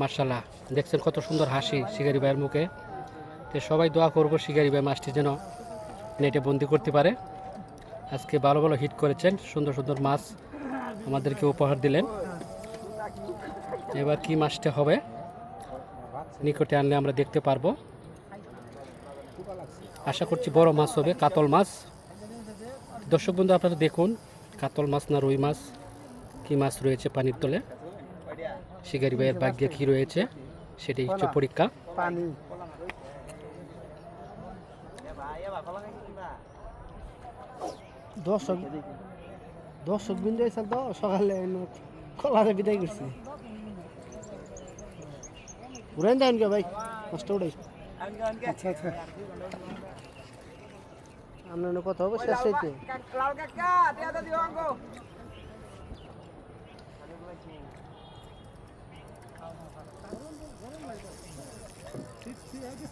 মার্শাল্লাহ দেখছেন কত সুন্দর হাসি শিকারি ভাইয়ের মুখে। তো সবাই দোয়া করব শিকারি ভাই মাছটি যেন নেটে বন্দি করতে পারে। আজকে ভালো ভালো হিট করেছেন, সুন্দর সুন্দর মাছ আমাদেরকে উপহার দিলেন। এবার কি মাছটা হবে, নিকটে আনলে আমরা দেখতে পারব। আশা করছি বড় মাছ হবে, কাতল মাছ। দর্শক বন্ধু, আপনারা দেখুন, কাতল মাছ না রুই মাছ, কি মাছ রয়েছে পানির তলে। শিকারি ভাইয়ের ভাগ্যে কি রয়েছে সেটাই হচ্ছে পরীক্ষা। পানি। দর্শক দর্শক বিন্দু এসে তো সকালে কলারে বিদায় করছি। উড়াইন দেন কে ভাই কষ্ট উড়াই আচ্ছা আচ্ছা। আপনার কথা হবে শেষ হইতে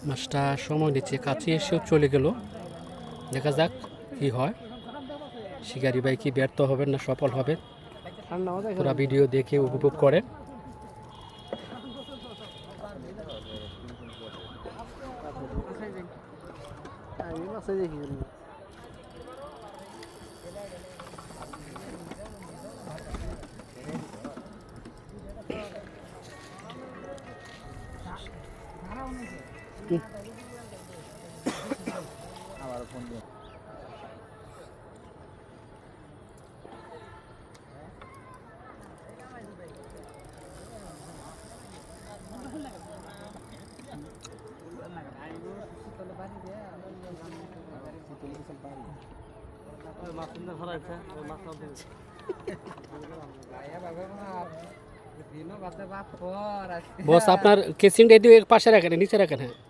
মাছটা সময় নিচ্ছে, কাছে এসেও চলে গেল। দেখা যাক কি হয়। শিকারি ভাই কি ব্যর্থ হবেন না সফল হবে ওরা ভিডিও দেখে উপভোগ করেন। আমি মাছে দেখি বস আপনার কেসিংটা দিয়ে পাশে রাখেন নিচে রাখেন হ্যাঁ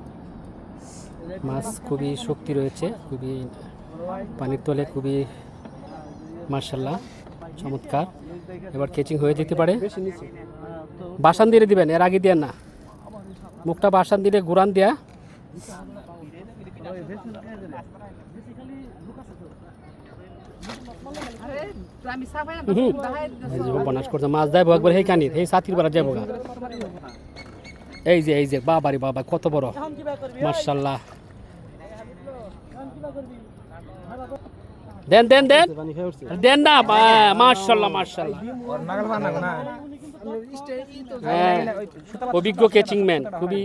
মাছ খুবই শক্তি রয়েছে, খুবই পানির তলে খুবই মার্শাল্লাহ চমৎকার। এবার কেচিং হয়ে যেতে পারে। বাসান দিয়ে দিবেন, এর আগে দিয়ে না। মুখটা বাসান দিলে গুড়ান দেয়া। বনাস করছে, মাছ দেয় একবার, সেই কানি সেই সাথীর বেলা গা। এই যে এই যে বাবারি বাবা কত বড়। মার্শাল্লাহ দেন দেন দেন। দেন না মার্শাল্লাহ মার্শাল্লাহ হ্যাঁ। অভিজ্ঞ কেচিং ম্যান খুবই